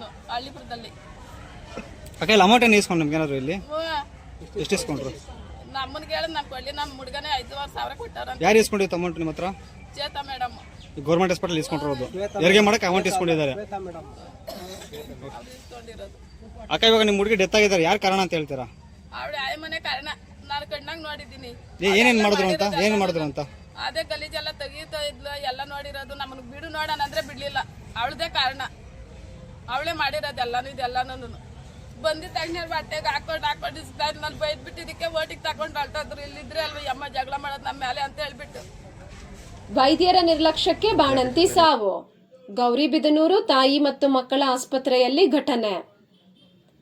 ಯಾವಾಗ್ಲೂ ಹಳ್ಳಿಪುರದಲ್ಲಿ. ಅಕ್ಕ ಇಲ್ಲಿ ಅಮೌಂಟ್ ಏನು ಇಸ್ಕೊಂಡು ನಿಮ್ಗೆ ಏನಾದ್ರು ಇಲ್ಲಿ. ಎಷ್ಟು ಇಸ್ಕೊಂಡ್ರು? ನಮ್ಮನ್ಗೆ ಹೇಳಿ ನಮ್ ಕೊಡ್ಲಿ ನಮ್ಮ ಹುಡುಗನೇ ಐದುವರೆ ಸಾವಿರ ಕೊಟ್ಟಾರ ಯಾರು ಇಸ್ಕೊಂಡಿತ್ತು ಅಮೌಂಟ್ ನಿಮ್ಮ ಹತ್ರ? ಚೇತ ಮೇಡಮ್ ಗೌರ್ಮೆಂಟ್ ಹಾಸ್ಪಿಟಲ್ ಇಸ್ಕೊಂಡಿರೋದು ಯಾರಿಗೆ ಮಾಡಕ್ಕೆ ಅಮೌಂಟ್ ಇಸ್ಕೊಂಡಿದ್ದಾರೆ. ಅಕ್ಕ ಇವಾಗ ನಿಮ್ಮ ಹುಡುಗಿ ಡೆತ್ ಆಗಿದ್ದಾರೆ. ಯಾರು ಕಾರಣ ಅಂತ ಹೇಳ್ತೀರಾ? ಅವಳು ಆಯ ಮನೆ ಕಾರಣ. ನಾನು ಕಣ್ಣಾಗ ನೋಡಿದ್ದೀನಿ. ಏ- ಏನೇನ್ ಮಾಡಿದ್ರು ಅಂತ? ಏನು ಮಾಡಿದ್ರು ಅಂತ? ಅದೇ ಗಲೀಜೆಲ್ಲ ತೆಗೀತಾ ಇದ್ಲು ಎಲ್ಲ ನೋಡಿರೋದು. ನಮಗೆ ಬಿಡು ನೋಡೋಣ ಅಂದ್ರೆ ಬಿಡ್ಲಿಲ್ಲ. ಅವಳದೇ ಕಾರಣ. ಅವಳೇ ಮಾಡಿರೋದು ಎಲ್ಲಾನು ಇದೆಲ್ಲಾನು ಬಂದಿದ್ದ ತಕ್ಷಣ ಬಟ್ಟೆಗೆ ಹಾಕೊಂಡು ಹಾಕೊಂಡು ನಾನು ಬೈದ್ ಬಿಟ್ಟಿದ್ದಕ್ಕೆ ಓಟಿಗೆ ತಗೊಂಡು ಹೊರಟೋದ್ರು ಇಲ್ಲಿದ್ರೆ ಅಲ್ವಾ ಅಮ್ಮ ಜಗಳ ಮಾಡೋದು ನಮ್ಮ ಮೇಲೆ ಅಂತ ಹೇಳ್ಬಿಟ್ಟು. ವೈದ್ಯರ ನಿರ್ಲಕ್ಷ್ಯಕ್ಕೆ ಬಾಣಂತಿ ಸಾವು. ಗೌರಿಬಿದನೂರು ತಾಯಿ ಮತ್ತು ಮಕ್ಕಳ ಆಸ್ಪತ್ರೆಯಲ್ಲಿ ಘಟನೆ.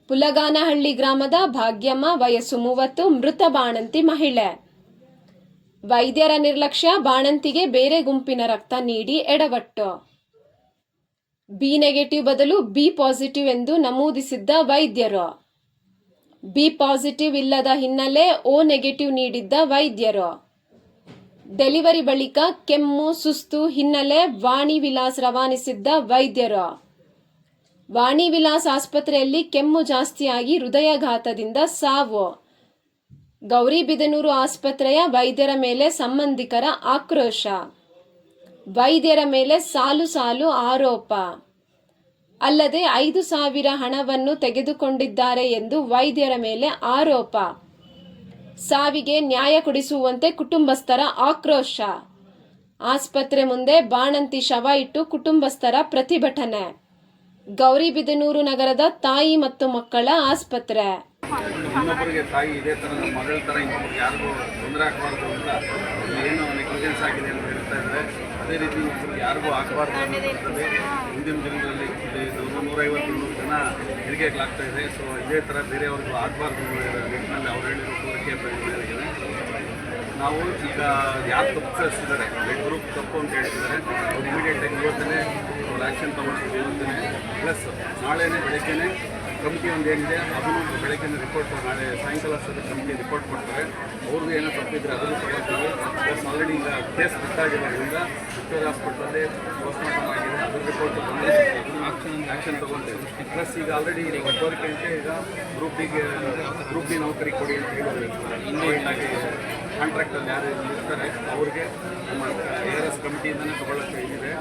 ಪುಲಗಾನಹಳ್ಳಿ ಗ್ರಾಮದ ಭಾಗ್ಯಮ್ಮ ವಯಸ್ಸು ಮೂವತ್ತು, ಮೃತ ಬಾಣಂತಿ ಮಹಿಳೆ. ವೈದ್ಯರ ನಿರ್ಲಕ್ಷ್ಯ ಬಾಣಂತಿಗೆ ಬೇರೆ ಗುಂಪಿನ ರಕ್ತ ನೀಡಿ ಎಡವಟ್ಟು. ಬಿ ನೆಗೆಟಿವ್ ಬದಲು ಬಿ ಪಾಸಿಟಿವ್ ಎಂದು ನಮೂದಿಸಿದ್ದ ವೈದ್ಯರು. ಬಿ ಪಾಸಿಟಿವ್ ಇಲ್ಲದ ಹಿನ್ನೆಲೆ ಓ ನೆಗೆಟಿವ್ ನೀಡಿದ್ದ ವೈದ್ಯರು. ಡೆಲಿವರಿ ಬಳಿಕ ಕೆಮ್ಮು, ಸುಸ್ತು ಹಿನ್ನೆಲೆ ವಾಣಿ ವಿಲಾಸ್ ರವಾನಿಸಿದ್ದ ವೈದ್ಯರು. ವಾಣಿ ವಿಲಾಸ್ ಆಸ್ಪತ್ರೆಯಲ್ಲಿ ಕೆಮ್ಮು ಜಾಸ್ತಿಯಾಗಿ ಹೃದಯಾಘಾತದಿಂದ ಸಾವು. ಗೌರಿಬಿದನೂರು ಆಸ್ಪತ್ರೆಯ ವೈದ್ಯರ ಮೇಲೆ ಸಂಬಂಧಿಕರ ಆಕ್ರೋಶ. ವೈದ್ಯರ ಮೇಲೆ ಸಾಲು ಸಾಲು ಆರೋಪ. ಅಲ್ಲದೆ ಐದು ಸಾವಿರ ಹಣವನ್ನು ತೆಗೆದುಕೊಂಡಿದ್ದಾರೆ ಎಂದು ವೈದ್ಯರ ಮೇಲೆ ಆರೋಪ. ಸಾವಿಗೆ ನ್ಯಾಯ ಕೊಡಿಸುವಂತೆ ಕುಟುಂಬಸ್ಥರ ಆಕ್ರೋಶ. ಆಸ್ಪತ್ರೆ ಮುಂದೆ ಬಾಣಂತಿ ಶವ ಇಟ್ಟು ಕುಟುಂಬಸ್ಥರ ಪ್ರತಿಭಟನೆ. ಗೌರಿಬಿದನೂರು ನಗರದ ತಾಯಿ ಮತ್ತು ಮಕ್ಕಳ ಆಸ್ಪತ್ರೆ. ಮಗಳ ಇನ್ನೊಬ್ರಿಗೆ ಯಾರಿಗೂ ತೊಂದರೆ ಆಗಬಾರ್ದು ಅಂತ ಏನು ನೆಗ್ಲಿಜೆನ್ಸ್ ಆಗಿದೆ ಅಂತ ಹೇಳ್ತಾ ಇದ್ದಾರೆ. ಅದೇ ರೀತಿ ಯಾರಿಗೂ ಆಗಬಾರ್ದು ಅನ್ನೋಂಥದ್ದು ಹಿಂದಿನ ದಿನಗಳಲ್ಲಿ ಇದು. ನೂರೈವತ್ತು ನೂರು ಜನ ಹೆರಿಗೆಗಳಾಗ್ತಾ ಇದೆ. ಸೊ ಇದೇ ಥರ ಬೇರೆಯವ್ರಿಗೂ ಆಗಬಾರ್ದು ಅನ್ನೋ ನಿಟ್ಟಿನಲ್ಲಿ ಅವ್ರು ಹೇಳಿರೋ ಕೋರಿಕೆ ಮೇರೆಗೆ ನಾವು ಈಗ ಯಾರು ತಪ್ಪಿಸಿದ್ದಾರೆ ಬ್ಲಡ್ ಗ್ರೂಪ್ ತಪ್ಪು ಅಂತ ಹೇಳ್ತಿದ್ದಾರೆ. ಅವ್ರು ಇಮಿಡಿಯೇಟಾಗಿ ಇವತ್ತೇ ಅವ್ರು ಆ್ಯಕ್ಷನ್ ತೊಗೊಳ್ತೀವಿ ಇವತ್ತೇ. ಪ್ಲಸ್ ನಾಳೆನೇ ಬೆಳಗ್ಗೆನೇ ಕಮಿಟಿ ಒಂದು ಏನಿದೆ, ಅದನ್ನು ಬೆಳಗ್ಗೆ ರಿಪೋರ್ಟ್ ನಾಳೆ ಸಾಯಂಕಾಲ ಅಷ್ಟೊತ್ತಿಗೆ ಕಮಿಟಿ ರಿಪೋರ್ಟ್ ಕೊಡ್ತಾರೆ. ಅವ್ರಿಗೂ ಏನೋ ತಪ್ಪಿದ್ರೆ ಅದನ್ನು ತಗೊಳ್ತೀವಿ. ಪ್ಲಸ್ ಆಲ್ರೆಡಿ ಈಗ ಕೇಸ್ ಗೊತ್ತಾಗಿರೋದ್ರಿಂದ ವಿಕ್ಟೋರಿಯಾ ಹಾಸ್ಪಿಟಲಲ್ಲಿ ಪೋಸ್ಟ್ಮಾರ್ಟಮ್ ಆಗಿದೆ ಅದ್ರ ರಿಪೋರ್ಟ್ ಬಂದರೆ ಆಕ್ಷನ್ ಆ್ಯಕ್ಷನ್ ತೊಗೊಳ್ತೇವೆ. ಪ್ಲಸ್ ಈಗ ಆಲ್ರೆಡಿ ಈಗ ಅಂತ ಈಗ ಗ್ರೂಪ್ ಡಿಗೆ ಗ್ರೂಪ್ ಡಿ ನೌಕರಿ ಕೊಡಿ ಅಂತ ಹೇಳಿದ್ರು ಇನ್ನೇನಾಗಿ ಕಾಂಟ್ರಾಕ್ಟಲ್ಲಿ ಯಾರು ಇರ್ತಾರೆ, ಅವ್ರಿಗೆ ನಮ್ಮ ಎ ಆರ್ ಎಸ್ ಕಮಿಟಿಯಿಂದನೇ ತಗೊಳ್ಳೋಕ್ಕೆ ಇದಿದೆ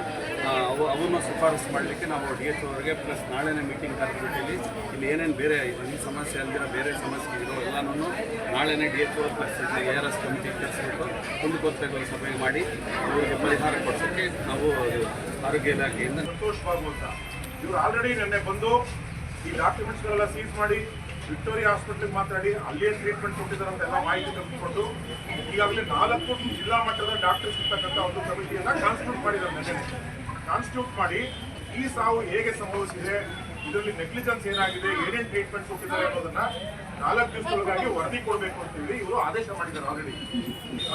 ಅವು ಅವನ್ನು ಶಿಫಾರಸು ಮಾಡಲಿಕ್ಕೆ ನಾವು ಡಿ ಎಚ್ ಅವರಿಗೆ ಪ್ಲಸ್ ನಾಳೆನೇ ಮೀಟಿಂಗ್ ಕಾರ್ಯಕ್ರಮದಲ್ಲಿ ಇಲ್ಲಿ ಏನೇನು ಬೇರೆ ಈ ಸಮಸ್ಯೆ ಅಲ್ಲದಿರೋ ಬೇರೆ ಸಮಸ್ಯೆ ಇರೋ ಎಲ್ಲನೂ ನಾಳೆನೇ D H O plus A R S committee ಕರೆಸ್ಬಿಟ್ಟು ಕುಂದುಕೊರತೆಗಳ ಸಭೆ ಮಾಡಿ ಅವರಿಗೆ ಪರಿಹಾರ ಕೊಡಿಸೋಕ್ಕೆ ನಾವು ಆರೋಗ್ಯ ಇಲಾಖೆಯಿಂದ ಸಂತೋಷ್ ಅಂತ ಇವರು ಆಲ್ರೆಡಿ ನಿನ್ನೆ ಬಂದು ಈ ಡಾಕ್ಯುಮೆಂಟ್ಸ್ಗಳೆಲ್ಲ ಸೀಸ್ ಮಾಡಿ ವಿಕ್ಟೋರಿಯಾ ಆಸ್ಪತ್ರೆಗೆ ಮಾತಾಡಿ ಅಲ್ಲೇ ಟ್ರೀಟ್ಮೆಂಟ್ ಕೊಟ್ಟಿದ್ದಾರೆ ಅಂತ ಎಲ್ಲ ಮಾಹಿತಿ ತೆಗೆದುಕೊಂಡು ಈಗಾಗಲೇ ನಾಲ್ಕು ಜಿಲ್ಲಾ ಮಟ್ಟದ ಡಾಕ್ಟರ್ಸ್ ಇರ್ತಕ್ಕಂಥ ಒಂದು ಕಮಿಟಿಯನ್ನು ಕಾನ್ಸ್ಟಿಟ್ಯೂಟ್ ಮಾಡಿದ್ದಾರೆ ಕಾನ್ಸ್ಟಿಟ್ಯೂಟ್ ಮಾಡಿ ಈ ಸಾವು ಹೇಗೆ ಸಂಭವಿಸಿದೆ, ಇದರಲ್ಲಿ ನೆಗ್ಲಿಜೆನ್ಸ್ ಏನಾಗಿದೆ, ಏನೇನು ಟ್ರೀಟ್ಮೆಂಟ್ ಕೊಟ್ಟಿದ್ದಾರೆ ಅನ್ನೋದನ್ನ ನಾಲ್ಕು ದಿವಸದೊಳಗಾಗಿ ವರದಿ ಕೊಡಬೇಕು ಅಂತ ಹೇಳಿ ಇವರು ಆದೇಶ ಮಾಡಿದ್ದಾರೆ ಆಲ್ರೆಡಿ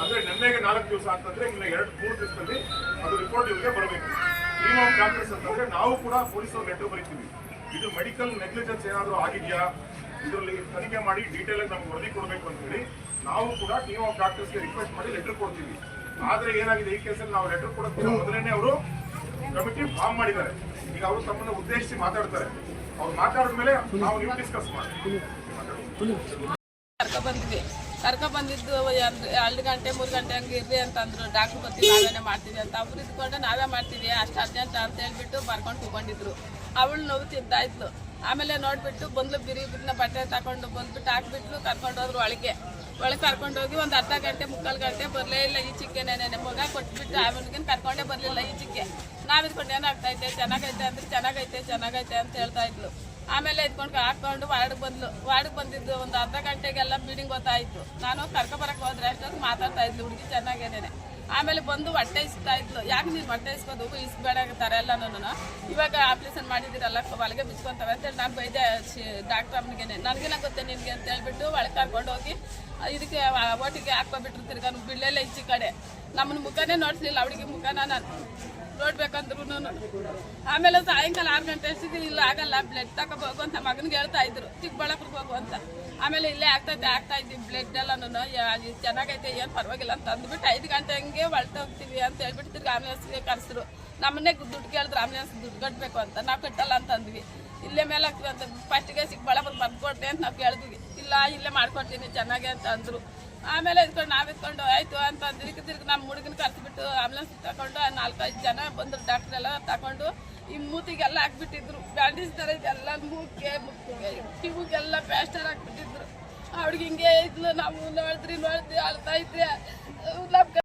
ಅಂದ್ರೆ ನಿನ್ನೆಗೆ ನಾಲ್ಕು ದಿವಸ ಅಂತಂದ್ರೆ ಇನ್ನ ಎರಡು, ಮೂರು ದಿವಸದಲ್ಲಿ ಅದು ರಿಪೋರ್ಟ್ ಇವರಿಗೆ ಬರಬೇಕು. ಟೀಮ್ ಆಫ್ ಡಾಕ್ಟರ್ಸ್ ಅಂತಂದ್ರೆ ನಾವು ಕೂಡ ಪೊಲೀಸರು ಲೆಟರ್ ಬರೀತೀವಿ. ಇದು ಮೆಡಿಕಲ್ ನೆಗ್ಲಿಜೆನ್ಸ್ ಏನಾದರೂ ಆಗಿದೆಯಾ? ಇದರಲ್ಲಿ ತನಿಖೆ ಮಾಡಿ ಡೀಟೇಲ್ ಆಗಿ ನಮ್ಗೆ ವರದಿ ಕೊಡಬೇಕು ಅಂತ ಹೇಳಿ ನಾವು ಕೂಡ ಟೀಮ್ ಆಫ್ ಡಾಕ್ಟರ್ಸ್ಗೆ ರಿಕ್ವೆಸ್ಟ್ ಮಾಡಿ ಲೆಟರ್ ಕೊಡ್ತೀವಿ. ಆದ್ರೆ ಏನಾಗಿದೆ, ಈ ಕೇಸಲ್ಲಿ ನಾವು ಲೆಟರ್ ಕೊಡೋದಕ್ಕಿಂತ ಮೊದಲನೇ ಅವರು ಕಮಿಟಿ ಫಾರ್ಮ್ ಮಾಡಿದ್ದಾರೆ. ಈಗ ಅವರು ತಮ್ಮನ್ನ ಉದ್ದೇಶಿಸಿ ಮಾತಾಡ್ತಾರೆ. ಅವ್ರು ಮಾತಾಡಿದ ಮೇಲೆ ನಾವು ನೀವು ಡಿಸ್ಕಸ್ ಮಾಡಿ. ಕರ್ಕ ಬಂದಿದ್ದು ಎರಡು ಗಂಟೆ, ಮೂರು ಗಂಟೆ ಹಂಗೆ ಇರ್ರಿ ಅಂತಂದ್ರು. ಡಾಕ್ಟ್ರ್ ಬರ್ತೀವಿ ನಾವೇನೇ ಮಾಡ್ತೀವಿ ಅಂತ. ಅವ್ರು ಇದ್ಕೊಂಡು ನಾವೇ ಮಾಡ್ತೀವಿ. ಅಷ್ಟು ಅರ್ಜೆಂಟ್ ಅಂತ ಹೇಳ್ಬಿಟ್ಟು ಬರ್ಕೊಂಡು ಕೂಕೊಂಡಿದ್ರು ಅವಳು ನೋವು ತಿಂತಾ ಇದ್ಲು ಆಮೇಲೆ ನೋಡ್ಬಿಟ್ಟು ಬಂದ್ಲು ಬಿರಿ ಬಿರಿನ ಬಟ್ಟೆ ತಗೊಂಡು ಬಂದ್ಬಿಟ್ಟು ಹಾಕ್ಬಿಟ್ಲು, ಕರ್ಕೊಂಡು ಹೋದ್ರು ಒಳಗೆ. ಒಳಗೆ ಕರ್ಕೊಂಡೋಗಿ ಒಂದು ಅರ್ಧ ಗಂಟೆ, ಮುಕ್ಕಾಲು ಗಂಟೆ ಬರಲೇ ಇಲ್ಲ ಈಚೆಗೆ ನೆನೆ ಮಗ ಕೊಟ್ಬಿಟ್ಟು ಆಮೇಲೆ ಕರ್ಕೊಂಡೇ ಬರಲಿಲ್ಲ ಈಚೆಗೆ ನಾವು ಇದ್ಕೊಂಡು ಏನಾಗ್ತೈತೆ? ಚೆನ್ನಾಗೈತೆ ಅಂದ್ರೆ ಚೆನ್ನಾಗೈತೆ ಚೆನ್ನಾಗೈತೆ ಅಂತ ಹೇಳ್ತಾ ಇದ್ಲು. ಆಮೇಲೆ ಇದ್ಕೊಂಡು ಹಾಕೊಂಡು ವಾರ್ಡ್ಗೆ ಬಂದ್ಲು. ವಾರ್ಡ್ಗೆ ಬಂದಿದ್ದು ಒಂದು ಅರ್ಧ ಗಂಟೆಗೆಲ್ಲ ಮೀಟಿಂಗ್ ಗೊತ್ತಾಯ್ತು. ನಾನು ಕರ್ಕೊಬರಕ್ಕೆ ಹೋದ್ರೆ ಅಷ್ಟೊಂದು ಮಾತಾಡ್ತಾ ಇದ್ಲು, ಹುಡುಗಿ ಚೆನ್ನಾಗೇನೆ ಆಮೇಲೆ ಬಂದು ಹೊಟ್ಟೆ ಇಸ್ತಾ ಇದ್ಲು. ಯಾಕೆ ನೀನು ಹೊಟ್ಟೆ ಇಸ್ಕೋದು? ಇಸ್ಬೇಡ ಅಂತಾರೆ ಎಲ್ಲ ಇವಾಗ ಆಪ್ರೇಷನ್ ಮಾಡಿದಿರಲ್ಲ ಒಳಗೆ ಬಿಚ್ಕೊಂತವೆ ಅಂತೇಳಿ ನಾನು ಬೈದೆ ಡಾಕ್ಟರ್ ಅಮ್ಮನಿಗೆ. ನನಗೇನ ಗೊತ್ತೆ ನಿನಗೆ ಅಂತ ಹೇಳ್ಬಿಟ್ಟು ಒಳಗೆ ಕರ್ಕೊಂಡು ಹೋಗಿ, ಇದಕ್ಕೆ ಓಟಿಗೆ ಹಾಕ್ಕೊಬಿಟ್ರು ತಿರ್ಗಾ ಬಿಡ್ಲೆಲ್ಲ ಇಚ್ಚಿ ಕಡೆ. ನಮ್ಮನ್ನ ಮುಖನೇ ನೋಡಿಸ್ಲಿಲ್ಲ, ಅವಳಿಗೆ ಮುಖನ ನಾನು. ನೋಡ್ಬೇಕಂದ್ರು ಆಮೇಲೆ ಸಾಯಂಕಾಲ ಆರು ಗಂಟೆ ಅಷ್ಟಿಗೆ ಇಲ್ಲ, ಆಗಲ್ಲ ಬ್ಲಡ್ ತಗೋಬೇಕು ಅಂತ ಮಗನಿಗೆ ಹೇಳ್ತಾ ಇದ್ರು. ಚಿಕ್ಕಬಳ್ಳಾಪುರಕ್ಕೆ ಹೋಗು ಅಂತ. ಆಮೇಲೆ ಇಲ್ಲೇ ಆಗ್ತೈತೆ, ಆಗ್ತಾ ಇದ್ದೀವಿ ಬ್ಲಡ್ ಎಲ್ಲನೂ. ಚೆನ್ನಾಗೈತೆ, ಏನು ಪರವಾಗಿಲ್ಲ ಅಂತ ಅಂದ್ಬಿಟ್ಟು ಐದು ಗಂಟೆ ಹಂಗೆ ಹೋಗ್ತೀವಿ ಅಂತ ಹೇಳ್ಬಿಟ್ಟು ತಿರ್ಗಿ ಆಂಬುಲೆನ್ಸ್ಗೆ ಕರೆಸಿದ್ರು. ನಮ್ಮನ್ನೇ ದುಡ್ಡು ಕೇಳಿದ್ರು ಆಂಬುಲೆನ್ಸ್ ದುಡ್ಡು ಕಟ್ಟಬೇಕು ಅಂತ. ನಾವು ಕಟ್ಟಲ್ಲ ಅಂತ ಅಂದ್ವಿ. ಇಲ್ಲೇ ಮೇಲೆ ಹಾಕ್ತೀವಿ ಅಂತ ಫಸ್ಟಿಗೆ ಚಿಕ್ಕಬಳ್ಳಾಪುರ ಬರ್ಕೊಡ್ತೆ ಅಂತ ನಾವು ಕೇಳಿದ್ವಿ. ಇಲ್ಲ, ಇಲ್ಲೇ ಮಾಡ್ಕೊಡ್ತೀನಿ, ಚೆನ್ನಾಗೆ ಅಂತ ಅಂದರು. ಆಮೇಲೆ ಇದ್ಕೊಂಡು ನಾವು ಇದ್ಕೊಂಡು, ಆಯ್ತು ಅಂತ ತಿರುಗಿ ತಿರುಗಿ ನಮ್ಮ ಹುಡುಗನ ಕರೆಸ್ಬಿಟ್ಟು ಆಂಬುಲೆನ್ಸ್ ತಗೊಂಡು ನಾಲ್ಕೈದು ಜನ ಬಂದರು ಡಾಕ್ಟರ್ ಎಲ್ಲ ತಗೊಂಡು ಈ ಮೂತಿಗೆಲ್ಲ ಹಾಕ್ಬಿಟ್ಟಿದ್ರು. ಬ್ಯಾಂಡೇಜ್ ಥರ ಇದೆಲ್ಲ ಮೂಗಿಗೆ ಕಿವಿಗೆಲ್ಲ ಪ್ಯಾಸ್ಟರ್ ಹಾಕ್ಬಿಟ್ಟಿದ್ರು. ಅವ್ಳಿಗೆ ಹಿಂಗೆ ಇದ್ಲು ನಾವು ನೋಡಿದ್ರಿ ನೋಡಿದ್ರಿ, ಅಳ್ತಾ ಇದ್ರೆ